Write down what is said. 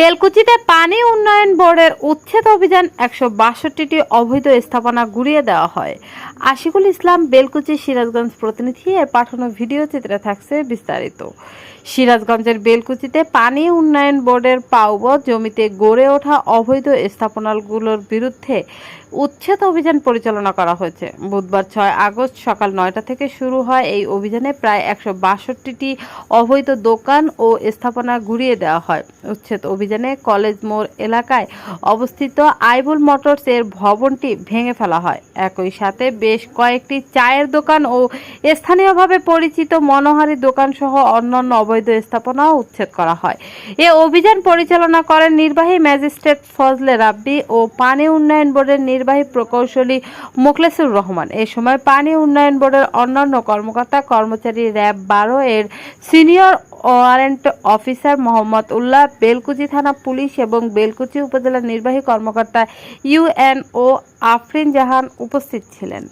বেলকুচিতে পানি উন্নয়ন বোর্ডের উচ্ছেদ অভিযান একশো বাষট্টিটি অবৈধ স্থাপনা গুড়িয়ে দেওয়া হয়। আশিকুল ইসলাম, বেলকুচি সিরাজগঞ্জ প্রতিনিধি, এর পাঠানো ভিডিও চিত্রে থাকছে বিস্তারিত। সিরাজগঞ্জের বেলকুচিতে পানি উন্নয়ন বোর্ডের পাউব জমিতে গড়ে ওঠা অবৈধ স্থাপনাগুলোর বিরুদ্ধে উচ্ছেদ অভিযান পরিচালনা করা হয়েছে। বুধবার ছয় আগস্ট সকাল নয়টা থেকে শুরু হয় এই অভিযানে প্রায় একশো বাষট্টিটি অবৈধ দোকান ও স্থাপনা ঘুরিয়ে দেওয়া হয়। উচ্ছেদ অভিযানে কলেজ মোড় এলাকায় অবস্থিত আইবুল মোটরস এর ভবনটি ভেঙে ফেলা হয়। একই সাথে বেশ কয়েকটি চায়ের দোকান ও স্থানীয়ভাবে পরিচিত মনোহারি দোকান সহ অন্যান্য অবৈধ স্থাপনাও উচ্ছেদ করা হয়। এ অভিযান পরিচালনা করেন নির্বাহী ম্যাজিস্ট্রেট ফজলে রাব্বি ও পানি উন্নয়ন বোর্ডের নির্বাহী প্রকৌশলী মোখলেসুর রহমান। এ সময় পানি উন্নয়ন বোর্ডের অন্যান্য কর্মকর্তা, কর্মচারী র্যাব বারো এর senior warrant officer Mohammad Ullah Belkuchi থানা পুলিশ এবং বেলকুচি উপজেলা নির্বাহী কর্মকর্তা ইউএনও আফরিন জাহান উপস্থিত ছিলেন।